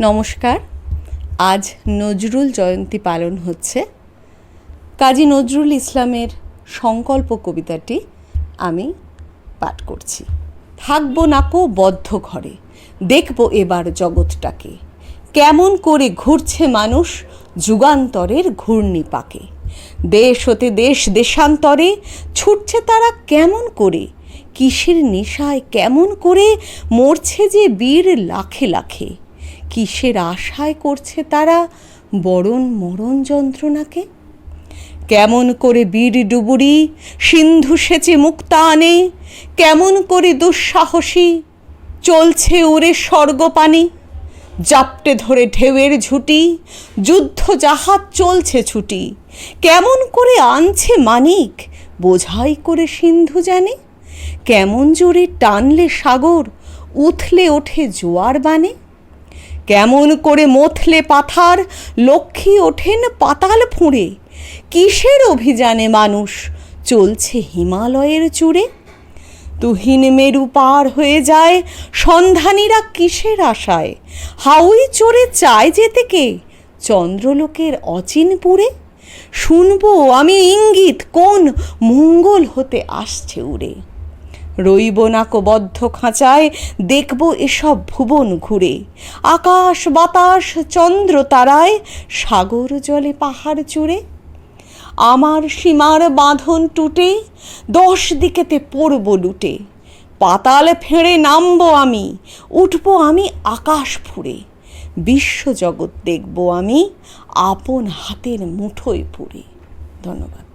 নমস্কার। আজ নজরুল জয়ন্তী পালন হচ্ছে। কাজী নজরুল ইসলামের সংকল্প কবিতাটি আমি পাঠ করছি। থাকব নাকো বদ্ধ ঘরে, দেখব এবার জগৎটাকে। কেমন করে ঘুরছে মানুষ যুগান্তরের ঘূর্ণি পাকে। দেশ হতে দেশ দেশান্তরে ছুটছে তারা কেমন করে? কিসের নেশায় কেমন করে মরছে যে বীর লাখে লাখে? কিসের আশায় করছে তারা বরণ মরণ যন্ত্রণাকে? কেমন করে বীর ডুবুরি, সিন্ধু সেচে মুক্তা আনে, কেমন করে দুঃসাহসী, চলছে উড়ে স্বর্গপানে জাপটে ধরে ঢেউয়ের ঝুটি, যুদ্ধ জাহাজ চলছে ছুটি, কেমন করে আনছে মানিক, বোঝাই করে সিন্ধু জানে, কেমন জোরে টানলে সাগর, উথলে ওঠে জোয়ার বানে? কেমন করে মথলে পাথার, লক্ষ্মী ওঠেন পাতাল ফুঁড়ে। কিসের অভিযানে মানুষ চলছে হিমালয়ের চূড়ে? তুহিন মেরু পার হয়ে যায় সন্ধানীরা কিসের আশায়? হাউই চড়ে চায় যেতে কে? চন্দ্রলোকের অচিনপুরে শুনব আমি ইঙ্গিত, কোন মঙ্গল হতে আসছে উড়ে? রইব না বদ্ধ খাঁচায়, দেখব এসব ভুবন ঘুরে। আকাশ বাতাস, চন্দ্র তারায়, সাগর জলে পাহাড় চূড়ে। আমার সীমার বাঁধন টুটে, দশ দিকেতে পড়ব লুটে। পাতাল ফেঁড়ে নামবো আমি, উঠব আমি আকাশ ফুঁড়ে। বিশ্বজগৎ দেখব আমি, আপন হাতের মুঠোয় পুরে ধন্যবাদ।